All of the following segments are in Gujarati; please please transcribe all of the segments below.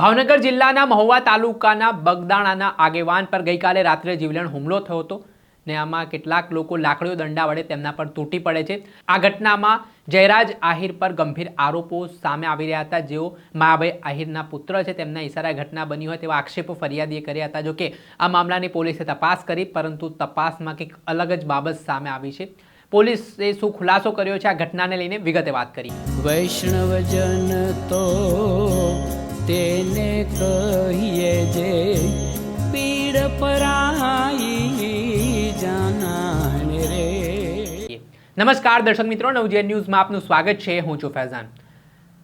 ભાવનગર જિલ્લાના મહુવા તાલુકાના બગદાણાના આગેવાન પર ગઈકાલે રાત્રે જીવલેણ હુમલો થયો હતો ને આમાં કેટલાક લોકો લાકડીઓ દંડા વડે તેમના પર તૂટી પડે છે. આ ઘટનામાં જયરાજ આહિર પર ગંભીર આરોપો સામે આવી રહ્યા હતા. જેઓ માયાભાઈ આહિરના પુત્ર છે, તેમના ઈશારાએ ઘટના બની હોય તેવા આક્ષેપો ફરિયાદીએ કર્યા હતા. જોકે આ મામલાની પોલીસે તપાસ કરી, પરંતુ તપાસમાં કંઈક અલગ જ બાબત સામે આવી છે. પોલીસે શું ખુલાસો કર્યો છે આ ઘટનાને લઈને વિગતે વાત કરી. વૈષ્ણવજન તો તેને કહીએ જે પીડ પરાઈ જાનાને રે. નમસ્કાર દર્શક મિત્રો, નવજીવન ન્યૂઝમાં આપનું સ્વાગત છે. હું છું ફૈઝાન.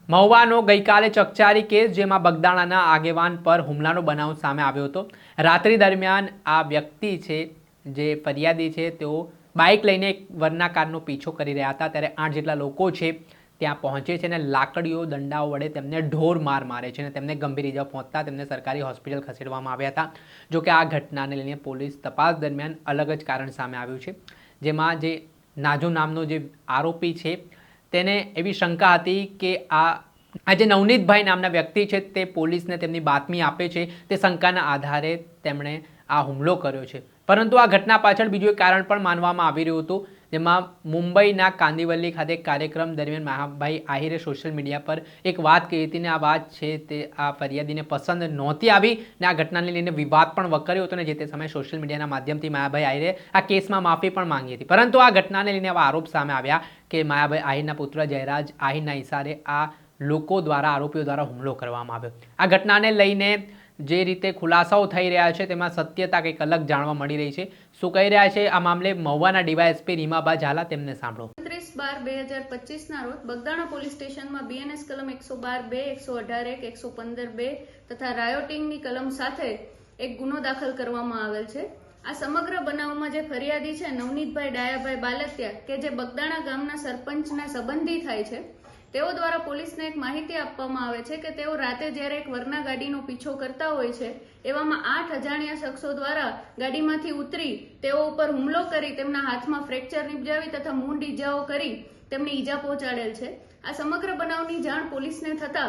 મહુવાનો ગઈકાલે ચકચારી કેસ જેમાં બગદાણાના આગેવાન પર હુમલાનો બનાવ સામે આવ્યો હતો. રાત્રિ દરમિયાન આ વ્યક્તિ છે, જે ફરિયાદી છે, તેઓ બાઇક લઈને એક વરના કારનો પીછો કરી રહ્યા હતા. ત્યારે આઠ જેટલા લોકો છે ત્યાં પહોંચે છે અને લાકડીઓ, દંડાઓ વડે તેમને ઢોર માર મારે છે અને તેમને ગંભીર ઇજા પહોંચતા તેમને સરકારી હોસ્પિટલ ખસેડવામાં આવ્યા હતા. જોકે આ ઘટનાને લઈને પોલીસ તપાસ દરમિયાન અલગ જ કારણ સામે આવ્યું છે. જેમાં જે નાજુ નામનો જે આરોપી છે, તેને એવી શંકા હતી કે આ આ જે નવનીતભાઈ નામના વ્યક્તિ છે, તે પોલીસને તેમની બાતમી આપે છે. તે શંકાના આધારે તેમણે આ હુમલો કર્યો છે. પરંતુ આ ઘટના પાછળ બીજું એક કારણ પણ માનવામાં આવી રહ્યું હતું, જેમાં મુંબઈના કાંદીવલ્લી ખાતે કાર્યક્રમ દરમિયાન મહાભાઈ આહિરે સોશિયલ મીડિયા પર એક વાત કહી હતી ને આ વાત છે તે આ ફરિયાદીને પસંદ નહોતી આવી ને આ ઘટનાને લઈને વિવાદ પણ વકર્યો હતો ને જે તે સમયે સોશિયલ મીડિયાના માધ્યમથી માયાભાઈ આહિરે આ કેસમાં માફી પણ માંગી હતી. પરંતુ આ ઘટનાને લઈને આવા આરોપ સામે આવ્યા કે માયાભાઈ આહિરના પુત્ર જયરાજ આહિરના ઇશારે આ લોકો દ્વારા આરોપીઓ દ્વારા હુમલો કરવામાં આવ્યો. આ ઘટનાને લઈને જે રીતે ખુલાસાઓ થઈ રહ્યા છે તેમાં સત્યતા કંઈક અલગ જાણવા મળી રહી છે. શું કહી રહ્યા છે આ મામલે મહુવાના ડીવાયએસપી રીમાબા ઝાલા તેમને સાંભળો. ત્રીસ બાર બે હજાર પચીસના રોજ બગદાણા પોલીસ સ્ટેશનમાં બીએનએસ કલમ એકસો બાર બે, એકસો અઢાર એક, એકસો પંદર બે તથા રાયોટિંગની કલમ સાથે એક ગુનો દાખલ કરવામાં આવેલ છે. આ સમગ્ર બનાવમાં જે ફરિયાદી છે નવનીતભાઈ ડાયાભાઈ બાલતિયા કે જે બગદાણા ગામના સરપંચના સંબંધી થાય છે તેઓ દ્વારા પોલીસને એક માહિતી આપવામાં આવે છે કે તેઓ રાતે જ્યારે એક વરના ગાડીનો પીછો કરતા હોય છે, એવામાં આઠ અજાણ્યા શખ્સો દ્વારા ગાડીમાંથી ઉતરી તેઓ ઉપર હુમલો કરી તેમના હાથમાં ફ્રેક્ચર નિપજાવી તથા મૂંઢ ઈજાઓ કરી તેમને ઈજા પહોંચાડેલ છે. આ સમગ્ર બનાવની જાણ પોલીસને થતા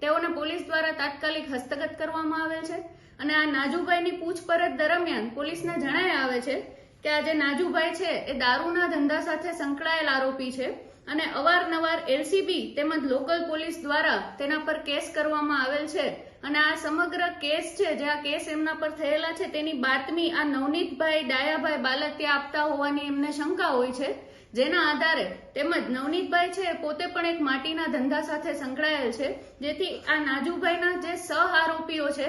તેઓને પોલીસ દ્વારા તાત્કાલિક હસ્તગત કરવામાં આવેલ છે અને આ નાજુભાઈની પૂછપરછ દરમિયાન પોલીસને જણાય આવે છે કે આ જે નાજુભાઈ છે, એ દારૂના ધંધા સાથે સંકળાયેલ આરોપી છે અને અવારનવાર એલસીબી તેમજ લોકલ પોલીસ દ્વારા તેના પર કેસ કરવામાં આવેલ છે અને આ સમગ્ર કેસ છે, જે આ કેસ એમના પર થયેલા છે, તેની બાતમી આ નવનીતભાઈ ડાયાભાઈ બાલતિયા આપતા હોવાની એમને શંકા હોય છે જેના આધારે તેમજ નવનીતભાઈ છે પોતે પણ એક માટીના ધંધા સાથે સંકળાયેલ છે, જેથી આ નાજુભાઈના જે સહ આરોપીઓ છે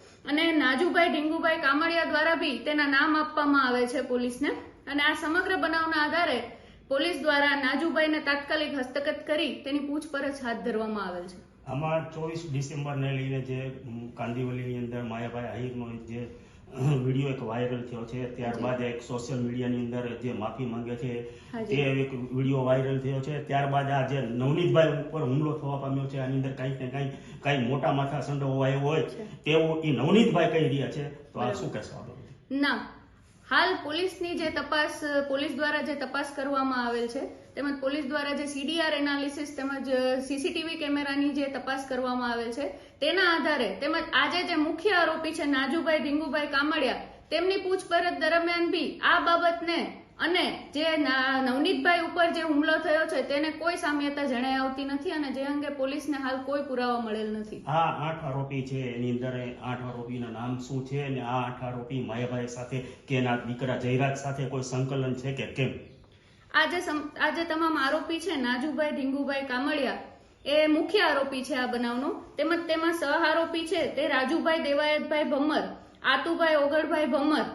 અને નાજુભાઈ ઢીંગુભાઈ કામળિયા દ્વારા બી તેના નામ આપવામાં આવે છે પોલીસને. અને આ સમગ્ર બનાવના આધારે પોલીસ દ્વારા નાજુભાઈને તાત્કાલિક હસ્તગત કરી તેની પૂછપરછ હાથ ધરવામાં આવેલ છે. આમાં ચોવીસ ડિસેમ્બરને લઈને જે કાંદીવલીની અંદર માયાભાઈ આહિરનો જે વીડિયો એક વાયરલ થયો છે. ત્યારબાદ એક સોશિયલ મીડિયાની અંદર જે માફી માંગે છે તે એક વીડિયો વાયરલ થયો છે. ત્યારબાદ આ જે નવનીતભાઈ ઉપર હુમલો થવા પામ્યો છે આની અંદર કંઈક ને કંઈક કંઈ મોટા માથા સંડો આવ્યો હોય. તેવું એ નવનીતભાઈ કહી રહ્યા છે. તો આ શું કહેશો ના. હાલ પોલીસની જે તપાસ પોલીસ દ્વારા જે તપાસ કરવામાં આવેલ છે તેમજ પોલીસ દ્વારા જે સીડીઆર એનાલિસિસ તેમજ સીસીટીવી કેમેરાની જે તપાસ કરવામાં આવેલ છે તેના આધારે તેમજ આજે જે મુખ્ય આરોપી છે નાજુભાઈ ઢીંગુભાઈ કામળિયા તેમની પૂછપરછ દરમિયાન બી આ બાબતને અને જે નવનીતભાઈ ઉપર જે હુમલો થયો છે તેને કોઈ સામ્યતા જણાઈ આવતી નથી અને જે અંગે પોલીસને હાલ કોઈ પુરાવા મળેલ નથી. આ આઠ આરોપી છે એની અંદર આઠ આરોપીના નામ શું છે અને આ આઠ આરોપી માયાભાઈ સાથે કે એના દીકરા જયરાજ સાથે કોઈ સંકલન છે કે કેમ? આજે જે સમ- આ જે તમામ આરોપી છે નાજુભાઈ ઢીંગુભાઈ કામળિયા એ મુખ્ય આરોપી છે આ બનાવનો. તેમજ તેમાં સહ આરોપી છે તે રાજુભાઈ દેવાયતભાઈ ભમર આતુભાઈ ઓગળભાઈ ભમર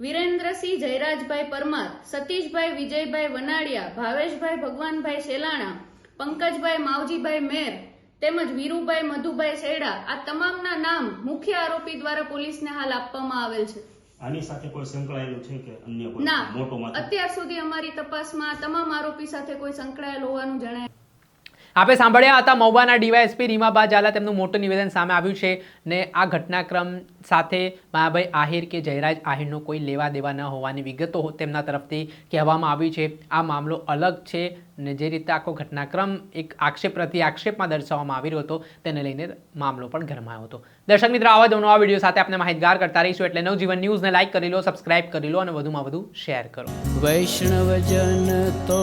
વિરેન્દ્રસિંહ જયરાજભાઈ પરમાર સતીશભાઈ વિજયભાઈ વનાડિયા ભાવેશભાઈ ભગવાનભાઈ શેલાણા પંકજભાઈ માવજીભાઈ મેર તેમજ વીરુભાઈ મધુભાઈ શેડા આ તમામના નામ મુખ્ય આરોપી દ્વારા પોલીસને હાલ આપવામાં આવેલ છે. આની સાથે કોઈ સંકળાયેલું છે કે અન્ય કોઈ ના. મોટો અત્યાર સુધી અમારી તપાસમાં તમામ આરોપી સાથે કોઈ સંકળાયેલ હોવાનું જણાય આપે સાંભળ્યા હતા, મહુબાના ડીવાયએસપી રીમાબા ઝાલા તેમનું મોટું નિવેદન સામે આવ્યું છે ને આ ઘટનાક્રમ સાથે માયાભાઈ આહિર કે જયરાજ આહિરનો કોઈ લેવા દેવા ન હોવાની વિગતો તેમના તરફથી કહેવામાં આવી છે. આ મામલો અલગ છે ને જે રીતે આખો ઘટનાક્રમ એક આક્ષેપ પ્રતિ આક્ષેપમાં દર્શાવવામાં આવી રહ્યો હતો, તેને લઈને મામલો પણ ગરમાયો હતો. દર્શક મિત્રો, આવા જ નવા વીડિયો સાથે આપણે માહિતગાર કરતા રહીશું એટલે નવજીવન ન્યૂઝને લાઈક કરી લો, સબસ્ક્રાઇબ કરી લો અને વધુમાં વધુ શેર કરો. વૈષ્ણવજન તો